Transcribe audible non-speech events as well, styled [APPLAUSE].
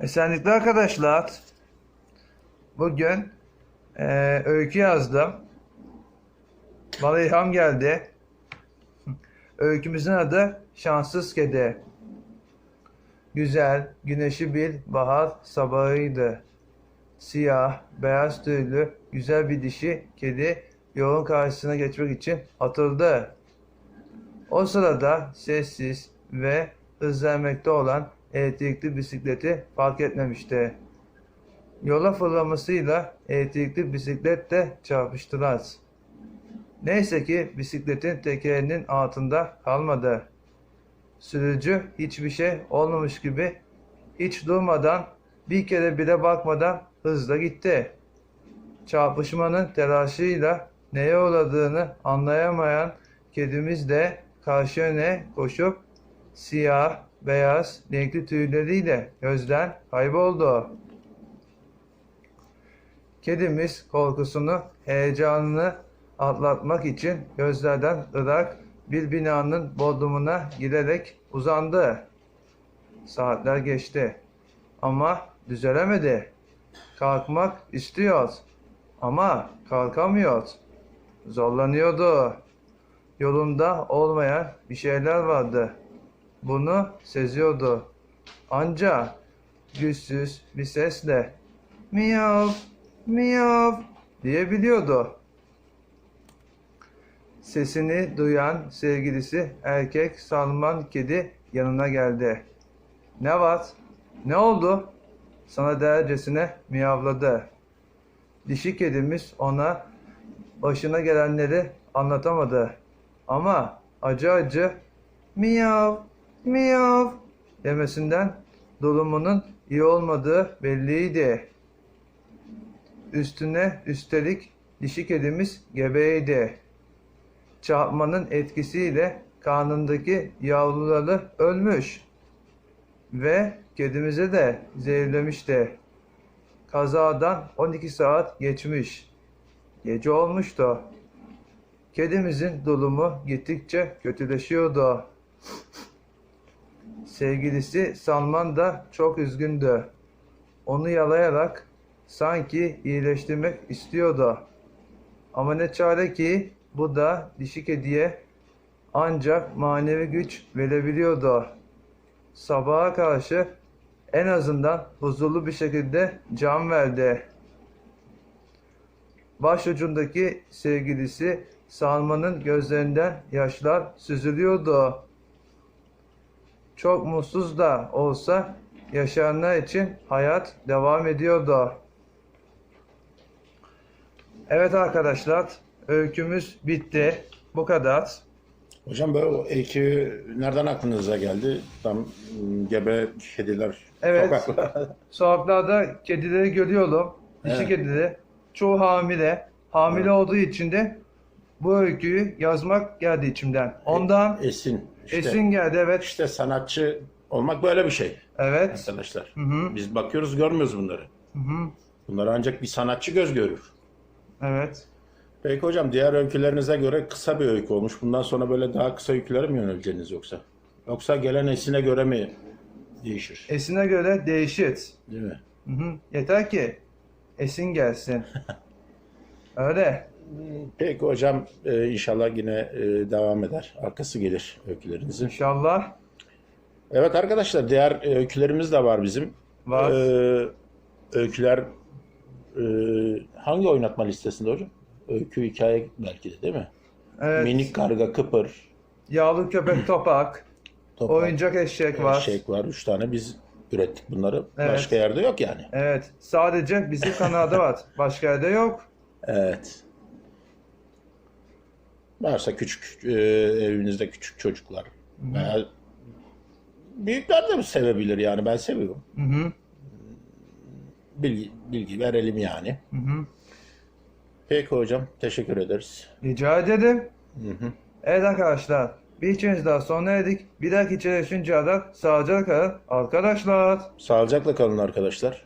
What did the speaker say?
Esenlikli arkadaşlar. Bugün eee, öykü yazdım. Bana ilham geldi. Öykümüzün adı Şanssız Kedi. Güzel, güneşli bir bahar sabahıydı. Siyah, beyaz tüylü, güzel bir dişi kedi yolun karşısına geçmek için atıldı. O sırada sessiz ve hızlanmakta olan elektrikli bisikleti fark etmemişti. Yola fırlamasıyla elektrikli bisiklet de çarpıştılar. Neyse ki bisikletin tekerinin altında kalmadı. Sürücü hiçbir şey olmamış gibi hiç durmadan bir kere bile bakmadan hızla gitti. Çarpışmanın telaşıyla neye uğradığını anlayamayan kedimiz de karşı yöne koşup siyah, beyaz, renkli tüyleriyle gözden kayboldu. Kedimiz korkusunu, heyecanını atlatmak için gözlerden ırak bir binanın bodrumuna girerek uzandı. Saatler geçti ama düzelemedi. Kalkmak istiyor ama kalkamıyor. Zorlanıyordu. Yolunda olmayan bir şeyler vardı. Bunu seziyordu. Ancak güçsüz bir sesle miyav miyav diyebiliyordu. Sesini duyan sevgilisi erkek Salman kedi yanına geldi. Ne var? Ne oldu? Sana dercesine miyavladı. Dişi kedimiz ona başına gelenleri anlatamadı. Ama acı acı miyav miyav demesinden durumunun iyi olmadığı belliydi. Üstüne üstelik dişi kedimiz gebeydi. Çarpmanın etkisiyle karnındaki yavruları ölmüş ve kedimize de zehirlemişti. Kazadan 12 saat geçmiş. Gece olmuştu. Kedimizin durumu gittikçe kötüleşiyordu. Sevgilisi Salman da çok üzgündü. Onu yalayarak sanki iyileştirmek istiyordu. Ama ne çare ki bu da dişi kediye ancak manevi güç verebiliyordu. Sabaha karşı en azından huzurlu bir şekilde can verdi. Başucundaki sevgilisi Salman'ın gözlerinden yaşlar süzülüyordu. Çok mutsuz da olsa yaşayanlar için hayat devam ediyordu. Evet arkadaşlar, öykümüz bitti. Bu kadar. Hocam böyle öykü nereden aklınıza geldi? Tam ım, gebe kediler Evet. [LAUGHS] Sokaklarda kedileri görüyorum. Dişi Evet. kedileri. Çoğu hamile. Hamile olduğu için de bu öyküyü yazmak geldi içimden. Ondan Esin. İşte, esin geldi evet. işte sanatçı olmak böyle bir şey Evet. arkadaşlar. Hı hı. Biz bakıyoruz görmüyoruz bunları. Hı hı. Bunları ancak bir sanatçı göz görür. Evet. Peki hocam diğer öykülerinize göre kısa bir öykü olmuş. Bundan sonra böyle daha kısa öykülere mi yöneleceksiniz yoksa? Yoksa gelen esine göre mi değişir? Esine göre değişir. Değil mi? Hı hı. Yeter ki esin gelsin. [LAUGHS] Öyle. Peki hocam e, inşallah yine e, devam eder. Arkası gelir öykülerinizin. İnşallah Evet arkadaşlar diğer e, öykülerimiz de var bizim. var. Ee, öyküler e, hangi oynatma listesinde hocam? Öykü hikaye belki de değil mi? evet. Minik karga kıpır, Yağlı köpek topak. [CLEARS THROAT] topak, Oyuncak eşek var. eşek var. Üç tane biz ürettik bunları. Evet. Başka yerde yok yani. Evet. Sadece bizim kanalda var. Başka yerde yok. Evet. Varsa küçük e, evinizde küçük çocuklar veya büyükler de sevebilir yani ben seviyorum. Hı hı. Bilgi, bilgi verelim yani. Hı hı. Peki hocam teşekkür ederiz. Rica ederim. Hı hı. Evet arkadaşlar. Bir içeriz daha sona erdik. Bir dahaki içeri düşünce kadar sağlıcakla kalın arkadaşlar. Sağlıcakla kalın arkadaşlar.